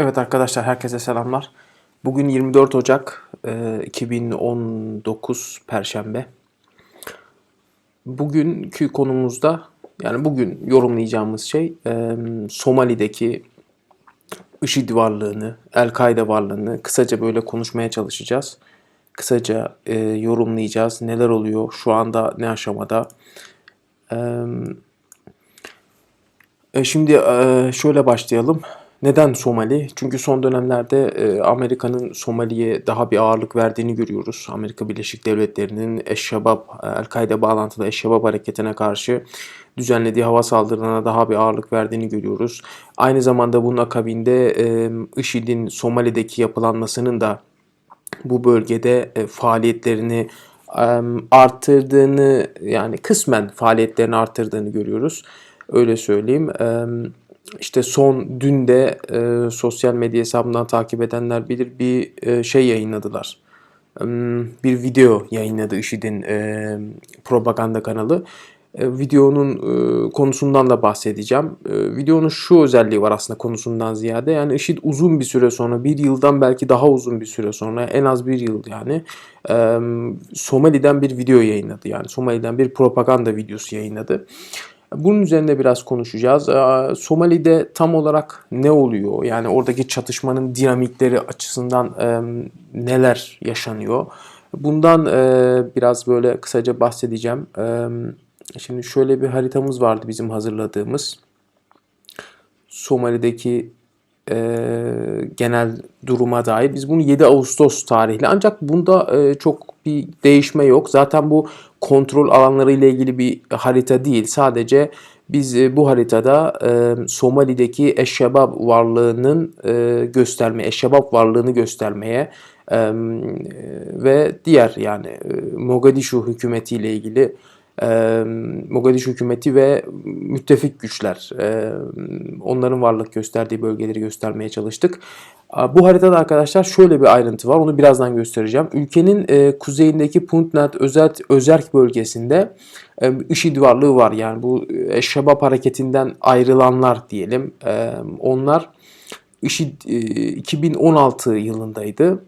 Evet arkadaşlar herkese selamlar. Bugün 24 Ocak e, 2019 Perşembe. Bugünkü konumuzda yani bugün yorumlayacağımız şey e, Somali'deki IŞİD varlığını, El-Kaide varlığını kısaca böyle konuşmaya çalışacağız. Kısaca e, yorumlayacağız. Neler oluyor, şu anda ne aşamada. E, şimdi e, şöyle başlayalım. Neden Somali? Çünkü son dönemlerde e, Amerika'nın Somali'ye daha bir ağırlık verdiğini görüyoruz. Amerika Birleşik Devletleri'nin Eşşebab, El-Kaide bağlantılı Eşşebab hareketine karşı düzenlediği hava saldırılarına daha bir ağırlık verdiğini görüyoruz. Aynı zamanda bunun akabinde e, IŞİD'in Somali'deki yapılanmasının da bu bölgede e, faaliyetlerini e, arttırdığını yani kısmen faaliyetlerini arttırdığını görüyoruz. Öyle söyleyeyim. İşte son dün de e, sosyal medya hesabından takip edenler bilir bir e, şey yayınladılar. E, bir video yayınladı IŞİD'in e, propaganda kanalı. E, videonun e, konusundan da bahsedeceğim. E, videonun şu özelliği var aslında konusundan ziyade. Yani IŞİD uzun bir süre sonra, bir yıldan belki daha uzun bir süre sonra, en az bir yıl yani e, Somali'den bir video yayınladı. Yani Somali'den bir propaganda videosu yayınladı. Bunun üzerinde biraz konuşacağız. Ee, Somali'de tam olarak ne oluyor? Yani oradaki çatışmanın dinamikleri açısından e, neler yaşanıyor? Bundan e, biraz böyle kısaca bahsedeceğim. E, şimdi şöyle bir haritamız vardı bizim hazırladığımız. Somali'deki genel duruma dair. Biz bunu 7 Ağustos tarihli ancak bunda çok bir değişme yok. Zaten bu kontrol alanları ile ilgili bir harita değil. Sadece biz e, bu haritada e, Somali'deki Eşşebab varlığının e, gösterme, Eşşebab varlığını göstermeye e, ve diğer yani e, Mogadishu hükümeti ile ilgili e, Mogadishu hükümeti ve müttefik güçler e, onların varlık gösterdiği bölgeleri göstermeye çalıştık. Bu haritada arkadaşlar şöyle bir ayrıntı var. Onu birazdan göstereceğim. Ülkenin e, kuzeyindeki Puntland Özerk, Özerk bölgesinde e, IŞİD varlığı var. Yani bu Şebap hareketinden ayrılanlar diyelim. E, onlar IŞİD e, 2016 yılındaydı.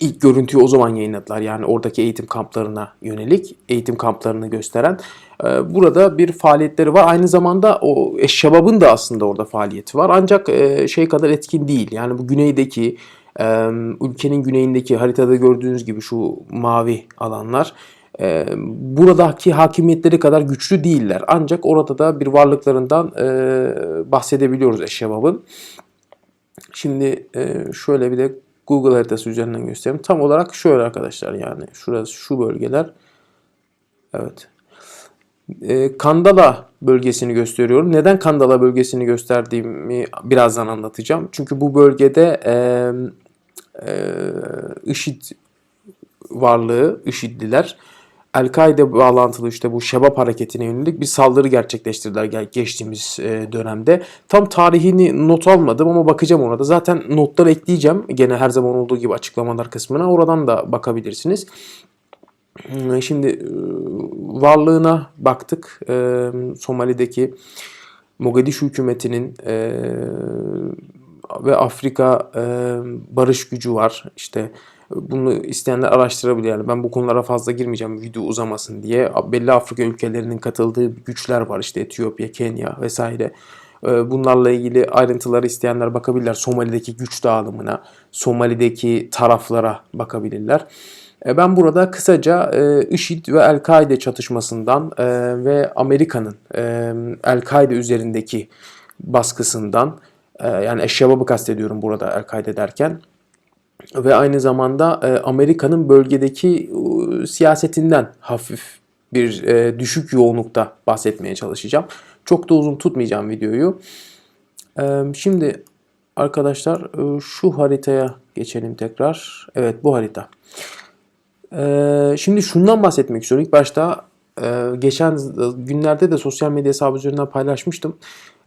İlk görüntüyü o zaman yayınladılar. Yani oradaki eğitim kamplarına yönelik eğitim kamplarını gösteren. Ee, burada bir faaliyetleri var. Aynı zamanda o Eşşebab'ın da aslında orada faaliyeti var. Ancak e, şey kadar etkin değil. Yani bu güneydeki e, ülkenin güneyindeki haritada gördüğünüz gibi şu mavi alanlar e, buradaki hakimiyetleri kadar güçlü değiller. Ancak orada da bir varlıklarından bahsedebiliyoruz Eşşebab'ın. Şimdi şöyle bir de Google haritası üzerinden göstereyim. Tam olarak şöyle arkadaşlar yani. Şurası şu bölgeler. Evet. E, Kandala bölgesini gösteriyorum. Neden Kandala bölgesini gösterdiğimi birazdan anlatacağım. Çünkü bu bölgede e, e, IŞİD varlığı, IŞİD'liler El-Kaide bağlantılı işte bu Şebap hareketine yönelik bir saldırı gerçekleştirdiler geçtiğimiz e, dönemde. Tam tarihini not almadım ama bakacağım ona da. Zaten notları ekleyeceğim. Gene her zaman olduğu gibi açıklamalar kısmına. Oradan da bakabilirsiniz. Hmm, şimdi e, varlığına baktık. E, Somali'deki Mogadishu hükümetinin ve Afrika barış gücü var. İşte bunu isteyenler araştırabilir. Yani ben bu konulara fazla girmeyeceğim video uzamasın diye. Belli Afrika ülkelerinin katıldığı güçler var işte Etiyopya, Kenya vesaire. Ee, bunlarla ilgili ayrıntıları isteyenler bakabilirler. Somali'deki güç dağılımına, Somali'deki taraflara bakabilirler. Ee, ben burada kısaca e, IŞİD ve El-Kaide çatışmasından e, ve Amerika'nın e, El-Kaide üzerindeki baskısından yani Eşşebab'ı kastediyorum burada El-Kaide derken ve aynı zamanda e, Amerika'nın bölgedeki e, siyasetinden hafif bir e, düşük yoğunlukta bahsetmeye çalışacağım. Çok da uzun tutmayacağım videoyu. E, şimdi arkadaşlar e, şu haritaya geçelim tekrar. Evet bu harita. E, şimdi şundan bahsetmek istiyorum. İlk başta e, geçen günlerde de sosyal medya hesabı üzerinden paylaşmıştım.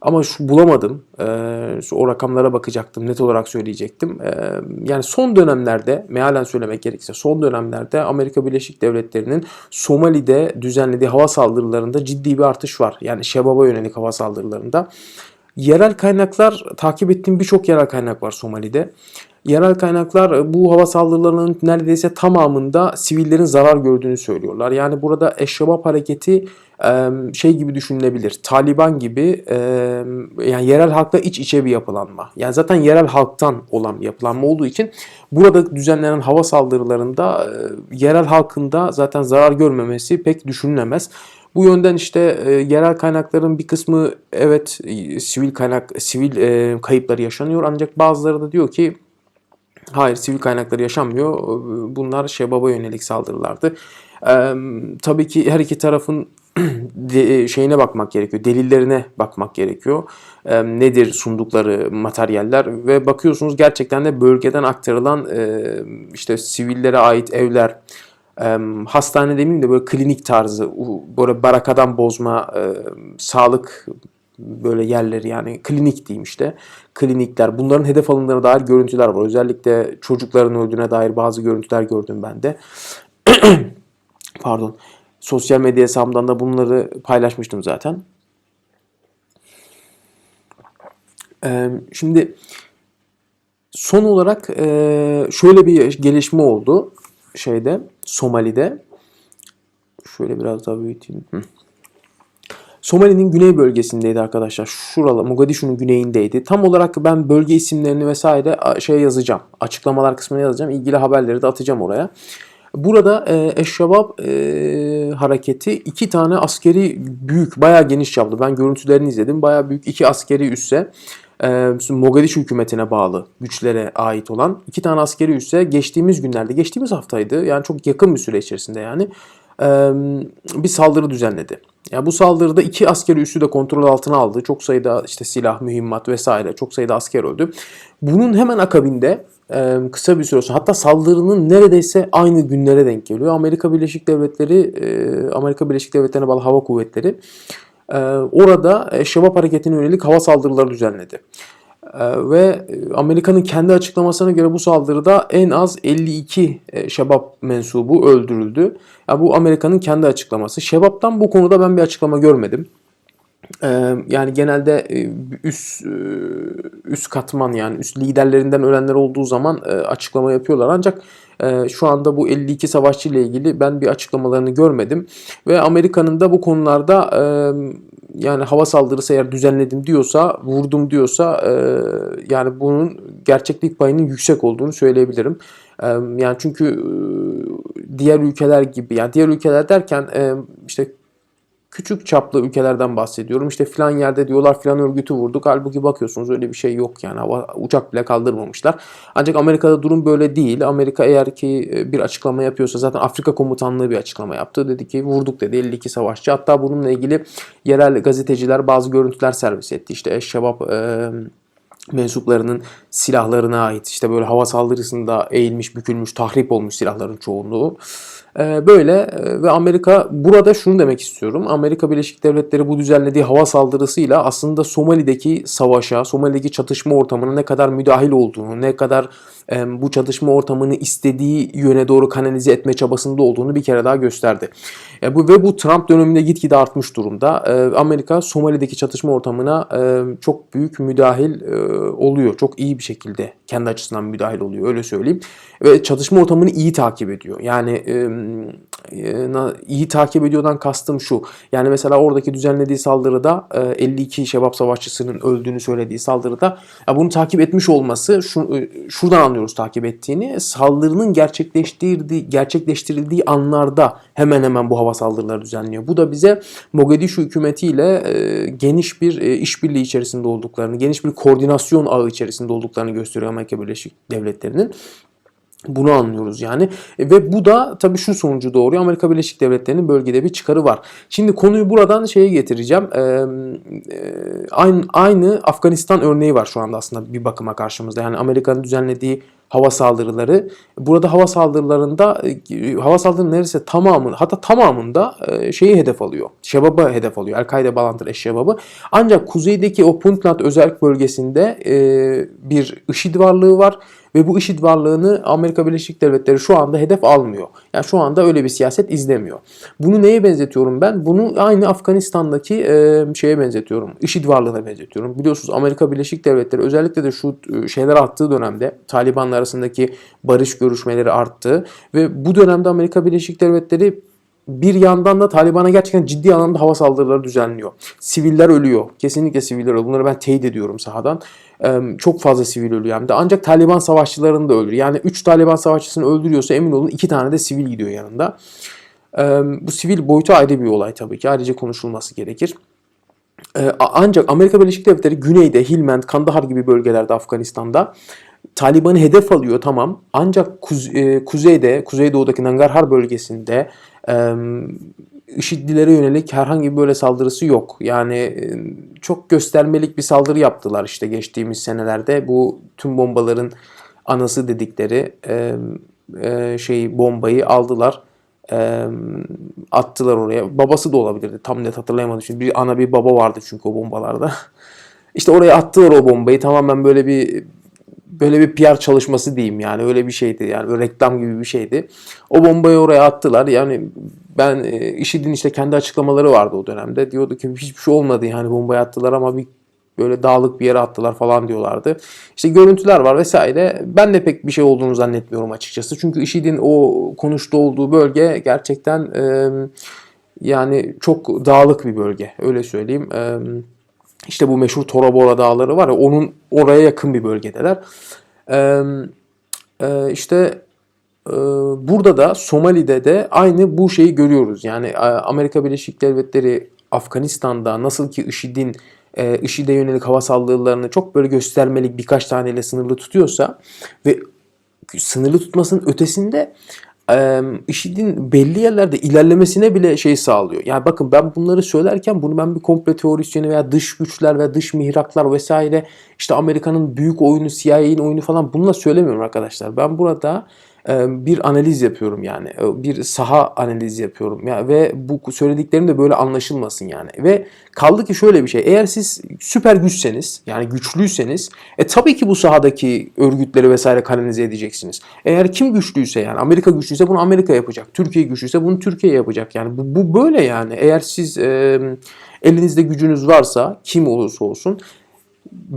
Ama şu bulamadım. Ee, şu o rakamlara bakacaktım. Net olarak söyleyecektim. Ee, yani son dönemlerde, mealen söylemek gerekirse son dönemlerde Amerika Birleşik Devletleri'nin Somali'de düzenlediği hava saldırılarında ciddi bir artış var. Yani Şebab'a yönelik hava saldırılarında. Yerel kaynaklar, takip ettiğim birçok yerel kaynak var Somali'de. Yerel kaynaklar e, bu hava saldırılarının neredeyse tamamında sivillerin zarar gördüğünü söylüyorlar. Yani burada Eşşebab hareketi şey gibi düşünülebilir. Taliban gibi yani yerel halkla iç içe bir yapılanma. Yani zaten yerel halktan olan bir yapılanma olduğu için burada düzenlenen hava saldırılarında yerel halkında zaten zarar görmemesi pek düşünülemez. Bu yönden işte yerel kaynakların bir kısmı evet sivil kaynak sivil kayıpları yaşanıyor ancak bazıları da diyor ki hayır sivil kaynakları yaşanmıyor. Bunlar Şebab'a yönelik saldırılardı. E, tabii ki her iki tarafın de, şeyine bakmak gerekiyor. Delillerine bakmak gerekiyor. E, nedir sundukları materyaller ve bakıyorsunuz gerçekten de bölgeden aktarılan e, işte sivillere ait evler, e, hastane demeyeyim de böyle klinik tarzı, böyle barakadan bozma e, sağlık böyle yerleri yani klinik diyeyim işte. Klinikler bunların hedef alındığına dair görüntüler var. Özellikle çocukların öldüğüne dair bazı görüntüler gördüm ben de. Pardon. Sosyal medya hesabımdan da bunları paylaşmıştım zaten. Şimdi son olarak şöyle bir gelişme oldu şeyde Somali'de. Şöyle biraz daha büyüteyim. Somali'nin güney bölgesindeydi arkadaşlar. Şurada Mogadishu'nun güneyindeydi. Tam olarak ben bölge isimlerini vesaire şey yazacağım. Açıklamalar kısmına yazacağım. İlgili haberleri de atacağım oraya. Burada e, Eşşabab e, hareketi iki tane askeri büyük, bayağı geniş yaptı. Ben görüntülerini izledim. Bayağı büyük iki askeri üsse e, Mogadishu hükümetine bağlı güçlere ait olan iki tane askeri üsse geçtiğimiz günlerde, geçtiğimiz haftaydı yani çok yakın bir süre içerisinde yani bir saldırı düzenledi. Yani bu saldırıda iki askeri üssü de kontrol altına aldı. Çok sayıda işte silah, mühimmat vesaire çok sayıda asker öldü. Bunun hemen akabinde kısa bir süre sonra hatta saldırının neredeyse aynı günlere denk geliyor. Amerika Birleşik Devletleri, Amerika Birleşik Devletleri'ne bağlı hava kuvvetleri orada Şebap hareketine yönelik hava saldırıları düzenledi. Ve Amerika'nın kendi açıklamasına göre bu saldırıda en az 52 Şebap mensubu öldürüldü. Ya bu Amerika'nın kendi açıklaması. Şebap'tan bu konuda ben bir açıklama görmedim. Yani genelde üst üst katman yani üst liderlerinden ölenler olduğu zaman açıklama yapıyorlar. Ancak şu anda bu 52 savaşçı ile ilgili ben bir açıklamalarını görmedim. Ve Amerika'nın da bu konularda yani hava saldırısı eğer düzenledim diyorsa, vurdum diyorsa yani bunun gerçeklik payının yüksek olduğunu söyleyebilirim. Yani çünkü diğer ülkeler gibi yani diğer ülkeler derken işte küçük çaplı ülkelerden bahsediyorum. İşte filan yerde diyorlar filan örgütü vurduk. Halbuki bakıyorsunuz öyle bir şey yok yani. Hava, uçak bile kaldırmamışlar. Ancak Amerika'da durum böyle değil. Amerika eğer ki e, bir açıklama yapıyorsa zaten Afrika komutanlığı bir açıklama yaptı. Dedi ki vurduk dedi 52 savaşçı. Hatta bununla ilgili yerel gazeteciler bazı görüntüler servis etti. İşte Eşşebap e, mensuplarının silahlarına ait işte böyle hava saldırısında eğilmiş, bükülmüş, tahrip olmuş silahların çoğunluğu. Ee, böyle e, ve Amerika burada şunu demek istiyorum. Amerika Birleşik Devletleri bu düzenlediği hava saldırısıyla aslında Somali'deki savaşa, Somali'deki çatışma ortamına ne kadar müdahil olduğunu, ne kadar bu çatışma ortamını istediği yöne doğru kanalize etme çabasında olduğunu bir kere daha gösterdi. E, bu ve bu Trump döneminde gitgide artmış durumda. E, Amerika Somali'deki çatışma ortamına çok büyük müdahil oluyor. Çok iyi bir şekilde kendi açısından müdahil oluyor öyle söyleyeyim. Ve çatışma ortamını iyi takip ediyor. Yani iyi takip ediyordan kastım şu. Yani mesela oradaki düzenlediği saldırıda 52 Şebap savaşçısının öldüğünü söylediği saldırıda bunu takip etmiş olması şu, şuradan anlıyoruz takip ettiğini. Saldırının gerçekleştirdiği, gerçekleştirildiği anlarda hemen hemen bu hava saldırıları düzenliyor. Bu da bize Mogadishu hükümetiyle e, geniş bir e, işbirliği içerisinde olduklarını, geniş bir koordinasyon ağı içerisinde olduklarını gösteriyor Amerika Birleşik Devletleri'nin. Bunu anlıyoruz yani. E, ve bu da tabii şu sonucu doğuruyor. Amerika Birleşik Devletleri'nin bölgede bir çıkarı var. Şimdi konuyu buradan şeye getireceğim. Ee, aynı, aynı Afganistan örneği var şu anda aslında bir bakıma karşımızda. Yani Amerika'nın düzenlediği hava saldırıları. Burada hava saldırılarında e, hava saldırılarının neredeyse tamamı hatta tamamında e, şeyi hedef alıyor. Şebab'ı hedef alıyor. El-Kaide bağlantılı Eşşebab'ı. Ancak kuzeydeki o Puntland özel bölgesinde e, bir IŞİD varlığı var ve bu IŞİD varlığını Amerika Birleşik Devletleri şu anda hedef almıyor. Yani şu anda öyle bir siyaset izlemiyor. Bunu neye benzetiyorum ben? Bunu aynı Afganistan'daki e, şeye benzetiyorum. IŞİD varlığına benzetiyorum. Biliyorsunuz Amerika Birleşik Devletleri özellikle de şu e, şeyler arttığı dönemde Taliban'la arasındaki barış görüşmeleri arttı ve bu dönemde Amerika Birleşik Devletleri bir yandan da Taliban'a gerçekten ciddi anlamda hava saldırıları düzenliyor. Siviller ölüyor. Kesinlikle siviller ölüyor. Bunları ben teyit ediyorum sahadan. Ee, çok fazla sivil ölüyor hem de. Ancak Taliban savaşçılarını da öldürüyor. Yani 3 Taliban savaşçısını öldürüyorsa emin olun 2 tane de sivil gidiyor yanında. Ee, bu sivil boyutu ayrı bir olay tabii ki. Ayrıca konuşulması gerekir. Ee, ancak Amerika Birleşik Devletleri güneyde Hilmend, Kandahar gibi bölgelerde Afganistan'da Taliban'ı hedef alıyor tamam. Ancak kuze- e, kuzeyde, kuzeydoğudaki Nangarhar bölgesinde IŞİD'lilere yönelik herhangi böyle saldırısı yok. Yani çok göstermelik bir saldırı yaptılar işte geçtiğimiz senelerde. Bu tüm bombaların anası dedikleri e, şeyi bombayı aldılar. Attılar oraya. Babası da olabilirdi. Tam net hatırlayamadım. Şimdi bir ana bir baba vardı çünkü o bombalarda. İşte oraya attılar o bombayı. Tamamen böyle bir böyle bir PR çalışması diyeyim yani öyle bir şeydi yani böyle reklam gibi bir şeydi. O bombayı oraya attılar yani ben e, IŞİD'in işte kendi açıklamaları vardı o dönemde. Diyordu ki hiçbir şey olmadı yani bombayı attılar ama bir böyle dağlık bir yere attılar falan diyorlardı. İşte görüntüler var vesaire. Ben de pek bir şey olduğunu zannetmiyorum açıkçası. Çünkü IŞİD'in o konuştuğu olduğu bölge gerçekten e, yani çok dağlık bir bölge öyle söyleyeyim. E, işte bu meşhur Tora Bora dağları var ya onun oraya yakın bir bölgedeler. Ee, e, işte e, burada da Somali'de de aynı bu şeyi görüyoruz. Yani e, Amerika Birleşik Devletleri Afganistan'da nasıl ki IŞİD'in e, IŞİD'e yönelik hava saldırılarını çok böyle göstermelik birkaç taneyle sınırlı tutuyorsa ve sınırlı tutmasının ötesinde e, IŞİD'in belli yerlerde ilerlemesine bile şey sağlıyor. Yani bakın ben bunları söylerken bunu ben bir komple teorisyeni veya dış güçler veya dış mihraklar vesaire işte Amerika'nın büyük oyunu, CIA'nin oyunu falan bununla söylemiyorum arkadaşlar. Ben burada bir analiz yapıyorum yani. Bir saha analizi yapıyorum. Ya ve bu söylediklerim de böyle anlaşılmasın yani. Ve kaldı ki şöyle bir şey. Eğer siz süper güçseniz yani güçlüyseniz e tabii ki bu sahadaki örgütleri vesaire kanalize edeceksiniz. Eğer kim güçlüyse yani Amerika güçlüyse bunu Amerika yapacak. Türkiye güçlüyse bunu Türkiye yapacak. Yani bu, bu böyle yani. Eğer siz e, elinizde gücünüz varsa kim olursa olsun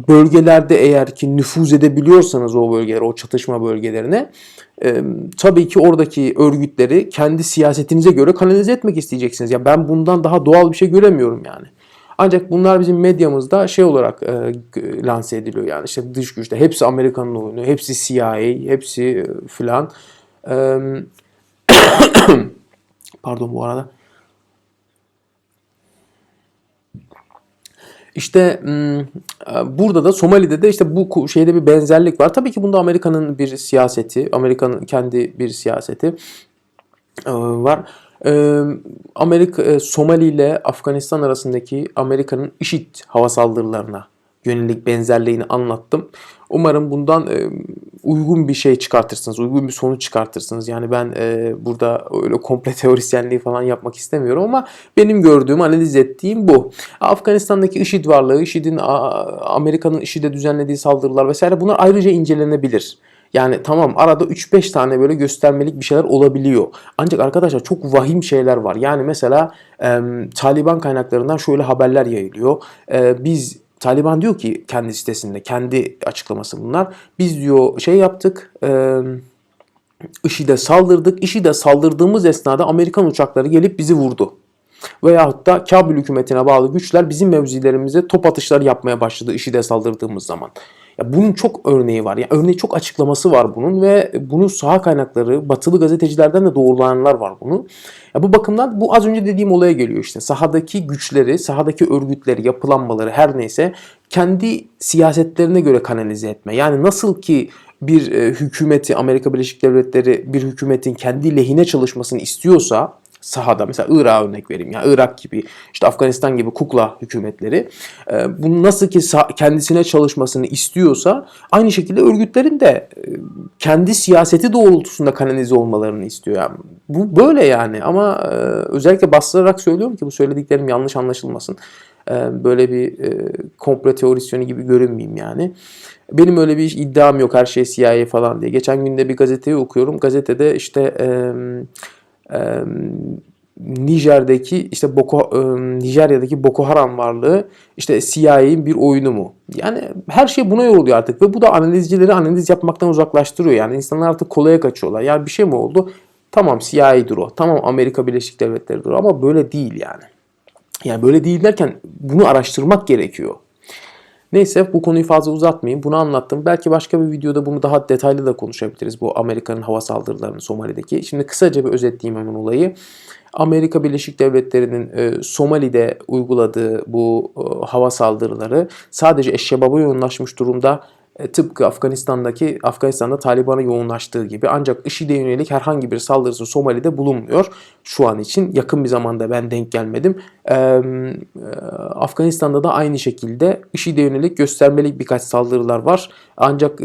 bölgelerde eğer ki nüfuz edebiliyorsanız o bölgelere, o çatışma bölgelerine e, tabii ki oradaki örgütleri kendi siyasetinize göre kanalize etmek isteyeceksiniz. Ya ben bundan daha doğal bir şey göremiyorum yani. Ancak bunlar bizim medyamızda şey olarak e, lanse ediliyor yani işte dış güçte hepsi Amerika'nın oyunu, hepsi CIA, hepsi e, filan. E, pardon bu arada. İşte burada da Somali'de de işte bu şeyde bir benzerlik var. Tabii ki bunda Amerika'nın bir siyaseti, Amerika'nın kendi bir siyaseti var. Amerika Somali ile Afganistan arasındaki Amerika'nın IŞİD hava saldırılarına yönelik benzerliğini anlattım. Umarım bundan e, uygun bir şey çıkartırsınız, uygun bir sonuç çıkartırsınız. Yani ben e, burada öyle komple teorisyenliği falan yapmak istemiyorum ama benim gördüğüm, analiz ettiğim bu. Afganistan'daki IŞİD varlığı, IŞİD'in Amerika'nın IŞİD'e düzenlediği saldırılar vesaire bunlar ayrıca incelenebilir. Yani tamam arada 3-5 tane böyle göstermelik bir şeyler olabiliyor. Ancak arkadaşlar çok vahim şeyler var. Yani mesela e, Taliban kaynaklarından şöyle haberler yayılıyor. E, biz Taliban diyor ki kendi sitesinde, kendi açıklaması bunlar. Biz diyor şey yaptık, e, IŞİD'e saldırdık. IŞİD'e saldırdığımız esnada Amerikan uçakları gelip bizi vurdu. Veyahut da Kabil hükümetine bağlı güçler bizim mevzilerimize top atışları yapmaya başladı IŞİD'e saldırdığımız zaman. Ya bunun çok örneği var. Yani örneği çok açıklaması var bunun ve bunun saha kaynakları, batılı gazetecilerden de doğrulayanlar var bunu. Ya bu bakımdan bu az önce dediğim olaya geliyor işte. Sahadaki güçleri, sahadaki örgütleri, yapılanmaları her neyse kendi siyasetlerine göre kanalize etme. Yani nasıl ki bir e, hükümeti Amerika Birleşik Devletleri bir hükümetin kendi lehine çalışmasını istiyorsa sahada mesela Irak'a örnek vereyim ya Irak gibi işte Afganistan gibi kukla hükümetleri e, bunu nasıl ki kendisine çalışmasını istiyorsa aynı şekilde örgütlerin de e, kendi siyaseti doğrultusunda kanalize olmalarını istiyor. Yani bu böyle yani ama e, özellikle bastırarak söylüyorum ki bu söylediklerim yanlış anlaşılmasın. E, böyle bir e, komplo teorisyonu gibi görünmeyeyim yani. Benim öyle bir iddiam yok her şey CIA falan diye. Geçen günde bir gazeteyi okuyorum. Gazetede işte e, e, Nijer'deki işte Boko e, Nijerya'daki Boko Haram varlığı işte CIA'nin bir oyunu mu? Yani her şey buna yoruluyor artık ve bu da analizcileri analiz yapmaktan uzaklaştırıyor. Yani insanlar artık kolaya kaçıyorlar. Yani bir şey mi oldu? Tamam CIA'dir o. Tamam Amerika Birleşik Devletleri'dir o ama böyle değil yani. Yani böyle değil derken bunu araştırmak gerekiyor. Neyse bu konuyu fazla uzatmayayım. Bunu anlattım. Belki başka bir videoda bunu daha detaylı da konuşabiliriz. Bu Amerika'nın hava saldırılarını Somali'deki. Şimdi kısaca bir özetleyeyim hemen olayı. Amerika Birleşik Devletleri'nin e, Somali'de uyguladığı bu e, hava saldırıları sadece Eşşebab'a yoğunlaşmış durumda. E, tıpkı Afganistan'daki Afganistan'da Taliban'a yoğunlaştığı gibi ancak IŞİD'e yönelik herhangi bir saldırısı Somali'de bulunmuyor. Şu an için yakın bir zamanda ben denk gelmedim. E, e, Afganistan'da da aynı şekilde IŞİD'e yönelik göstermelik birkaç saldırılar var. Ancak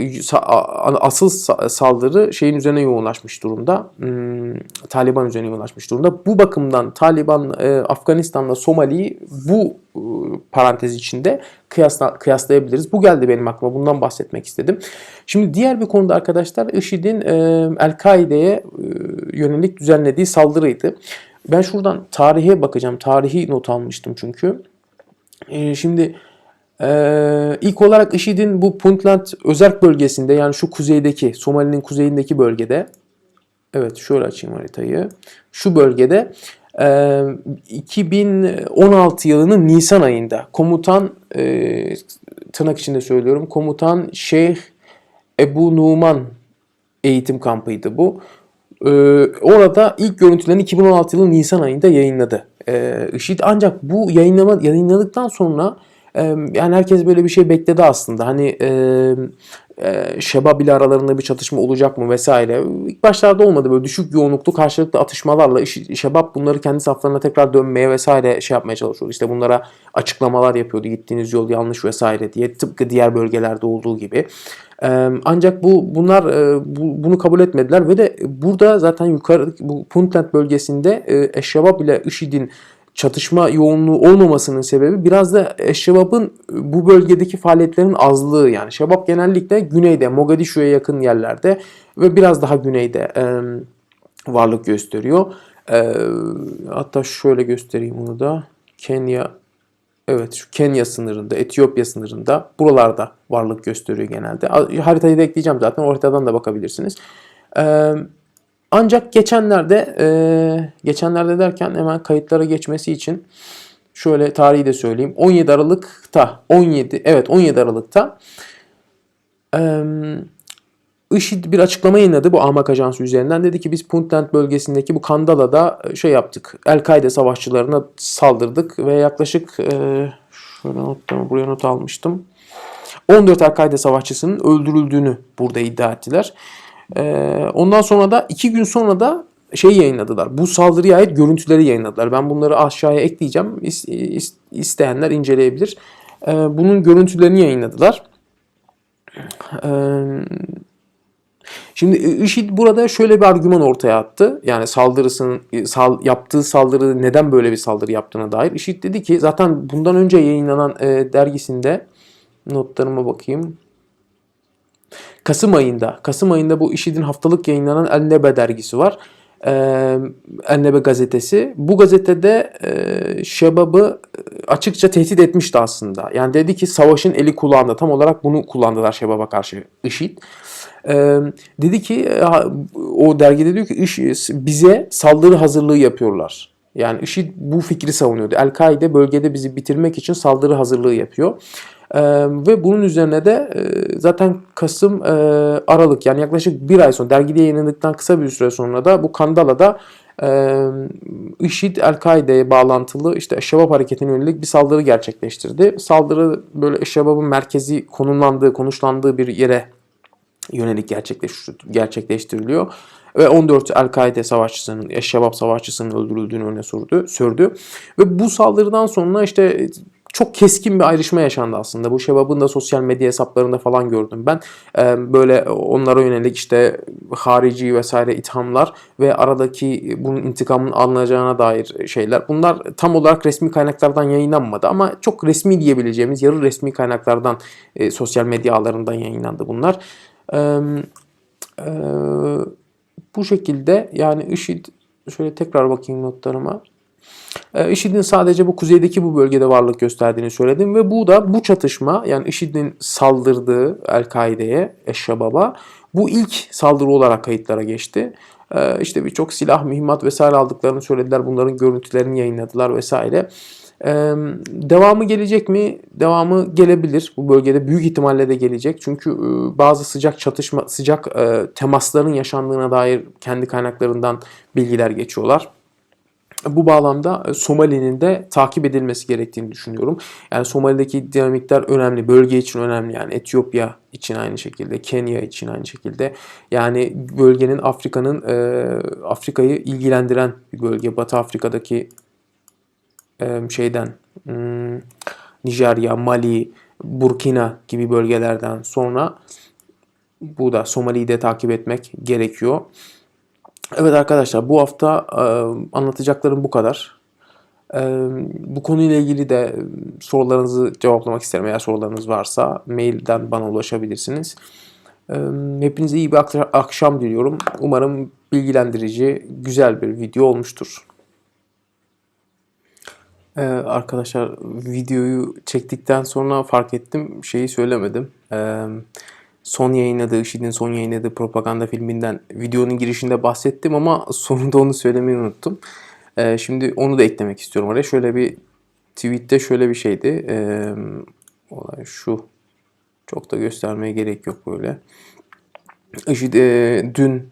asıl saldırı şeyin üzerine yoğunlaşmış durumda. Hmm, Taliban üzerine yoğunlaşmış durumda. Bu bakımdan Taliban Afganistan'la Somali'yi bu parantez içinde kıyasla, kıyaslayabiliriz. Bu geldi benim aklıma. Bundan bahsetmek istedim. Şimdi diğer bir konuda arkadaşlar IŞİD'in e, El-Kaide'ye e, yönelik düzenlediği saldırıydı. Ben şuradan tarihe bakacağım. Tarihi not almıştım çünkü. E, şimdi ee, ilk olarak IŞİD'in bu Puntland özerk bölgesinde yani şu kuzeydeki Somali'nin kuzeyindeki bölgede evet şöyle açayım haritayı. Şu bölgede 2016 yılının Nisan ayında komutan tırnak içinde söylüyorum komutan Şeyh Ebu Numan eğitim kampıydı bu. Orada ilk görüntülerini 2016 yılının Nisan ayında yayınladı. IŞİD ancak bu yayınlama yayınladıktan sonra yani herkes böyle bir şey bekledi aslında. Hani e, Şebab ile aralarında bir çatışma olacak mı vesaire. İlk başlarda olmadı böyle düşük yoğunluklu karşılıklı atışmalarla Şebab bunları kendi saflarına tekrar dönmeye vesaire şey yapmaya çalışıyordu. İşte bunlara açıklamalar yapıyordu. Gittiğiniz yol yanlış vesaire diye tıpkı diğer bölgelerde olduğu gibi. Ancak bu bunlar bu, bunu kabul etmediler ve de burada zaten yukarı bu Puntland bölgesinde Eşşebab ile IŞİD'in çatışma yoğunluğu olmamasının sebebi biraz da Şebab'ın bu bölgedeki faaliyetlerin azlığı yani Şebab genellikle güneyde Mogadishu'ya yakın yerlerde ve biraz daha güneyde e, varlık gösteriyor. E, hatta şöyle göstereyim onu da. Kenya Evet şu Kenya sınırında, Etiyopya sınırında buralarda varlık gösteriyor genelde. Haritayı da ekleyeceğim zaten. O haritadan da bakabilirsiniz. Ee, ancak geçenlerde e, geçenlerde derken hemen kayıtlara geçmesi için şöyle tarihi de söyleyeyim. 17 Aralık'ta 17 evet 17 Aralık'ta e, IŞİD bir açıklama yayınladı bu Amak Ajansı üzerinden. Dedi ki biz Puntland bölgesindeki bu Kandala'da şey yaptık. El-Kaide savaşçılarına saldırdık ve yaklaşık e, şöyle not, buraya not almıştım. 14 El-Kaide savaşçısının öldürüldüğünü burada iddia ettiler. Ee, ondan sonra da iki gün sonra da şey yayınladılar. Bu saldırıya ait görüntüleri yayınladılar. Ben bunları aşağıya ekleyeceğim. İsteyenler inceleyebilir. Ee, bunun görüntülerini yayınladılar. Ee, şimdi IŞİD burada şöyle bir argüman ortaya attı. Yani saldırısının sal, yaptığı saldırı neden böyle bir saldırı yaptığına dair. IŞİD dedi ki zaten bundan önce yayınlanan e, dergisinde notlarıma bakayım. Kasım ayında, Kasım ayında bu IŞİD'in haftalık yayınlanan El Nebe dergisi var. Ee, El Nebe gazetesi. Bu gazetede e, Şebab'ı açıkça tehdit etmişti aslında. Yani dedi ki savaşın eli kulağında. Tam olarak bunu kullandılar Şebab'a karşı IŞİD. Ee, dedi ki o dergide diyor ki bize saldırı hazırlığı yapıyorlar. Yani IŞİD bu fikri savunuyordu. El-Kaide bölgede bizi bitirmek için saldırı hazırlığı yapıyor. E, ve bunun üzerine de e, zaten Kasım e, Aralık yani yaklaşık bir ay sonra dergide yayınlandıktan kısa bir süre sonra da bu Kandala'da e, IŞİD El-Kaide'ye bağlantılı işte Eşşebab hareketine yönelik bir saldırı gerçekleştirdi. Saldırı böyle Eşşebab'ın merkezi konumlandığı, konuşlandığı bir yere yönelik gerçekleştiriliyor. Ve 14 El-Kaide savaşçısının, Eşşebab savaşçısının öldürüldüğünü öne sürdü, sürdü. Ve bu saldırıdan sonra işte çok keskin bir ayrışma yaşandı aslında. Bu Şebab'ın da sosyal medya hesaplarında falan gördüm ben. Ee, böyle onlara yönelik işte harici vesaire ithamlar ve aradaki bunun intikamının alınacağına dair şeyler. Bunlar tam olarak resmi kaynaklardan yayınlanmadı ama çok resmi diyebileceğimiz yarı resmi kaynaklardan e, sosyal medya ağlarından yayınlandı bunlar. Ee, e, bu şekilde yani IŞİD şöyle tekrar bakayım notlarıma. E, IŞİD'in sadece bu kuzeydeki bu bölgede varlık gösterdiğini söyledim ve bu da bu çatışma yani IŞİD'in saldırdığı El-Kaide'ye, Eşşabab'a bu ilk saldırı olarak kayıtlara geçti. E, işte birçok silah, mühimmat vesaire aldıklarını söylediler. Bunların görüntülerini yayınladılar vesaire. E, devamı gelecek mi? Devamı gelebilir. Bu bölgede büyük ihtimalle de gelecek. Çünkü e, bazı sıcak çatışma, sıcak e, temasların yaşandığına dair kendi kaynaklarından bilgiler geçiyorlar. Bu bağlamda e, Somali'nin de takip edilmesi gerektiğini düşünüyorum. Yani Somali'deki dinamikler önemli, bölge için önemli. Yani Etiyopya için aynı şekilde, Kenya için aynı şekilde. Yani bölgenin Afrika'nın e, Afrika'yı ilgilendiren bir bölge. Batı Afrika'daki e, şeyden hmm, Nijerya, Mali, Burkina gibi bölgelerden sonra bu da Somali'yi de takip etmek gerekiyor. Evet arkadaşlar bu hafta anlatacaklarım bu kadar. E, bu konuyla ilgili de sorularınızı cevaplamak isterim. Eğer sorularınız varsa mailden bana ulaşabilirsiniz. Hepinize iyi bir akşam diliyorum. Umarım bilgilendirici, güzel bir video olmuştur. Ee, arkadaşlar videoyu çektikten sonra fark ettim şeyi söylemedim. Ee, son yayınladığı, IŞİD'in son yayınladığı propaganda filminden videonun girişinde bahsettim ama sonunda onu söylemeyi unuttum. Ee, şimdi onu da eklemek istiyorum oraya. Şöyle bir tweette şöyle bir şeydi. Ee, olay şu. Çok da göstermeye gerek yok böyle. IŞİD e, dün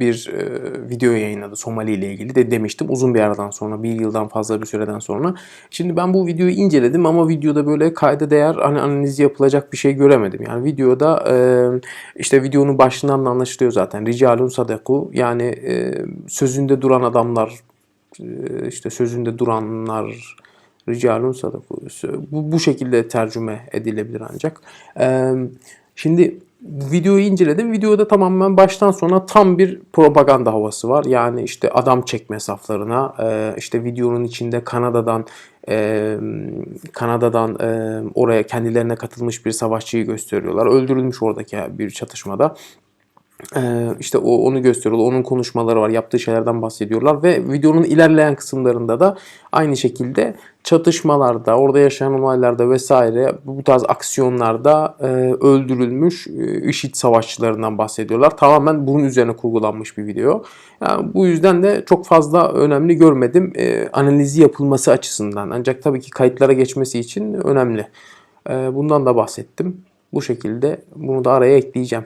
bir e, video yayınladı Somali ile ilgili de demiştim uzun bir aradan sonra bir yıldan fazla bir süreden sonra. Şimdi ben bu videoyu inceledim ama videoda böyle kayda değer hani analizi yapılacak bir şey göremedim. Yani videoda e, işte videonun başından da anlaşılıyor zaten. Ricalun sadaku yani e, sözünde duran adamlar işte sözünde duranlar ricalun sadaku bu, bu şekilde tercüme edilebilir ancak. Şimdi videoyu inceledim. Videoda tamamen baştan sona tam bir propaganda havası var. Yani işte adam çekme saflarına, e, işte videonun içinde Kanada'dan e, Kanada'dan e, oraya kendilerine katılmış bir savaşçıyı gösteriyorlar. Öldürülmüş oradaki bir çatışmada. Ee, işte o onu gösteriyorlar. Onun konuşmaları var. Yaptığı şeylerden bahsediyorlar ve videonun ilerleyen kısımlarında da aynı şekilde çatışmalarda, orada yaşanan olaylarda vesaire bu tarz aksiyonlarda e, öldürülmüş e, IŞİD savaşçılarından bahsediyorlar. Tamamen bunun üzerine kurgulanmış bir video. Yani bu yüzden de çok fazla önemli görmedim e, analizi yapılması açısından. Ancak tabii ki kayıtlara geçmesi için önemli. E, bundan da bahsettim. Bu şekilde bunu da araya ekleyeceğim.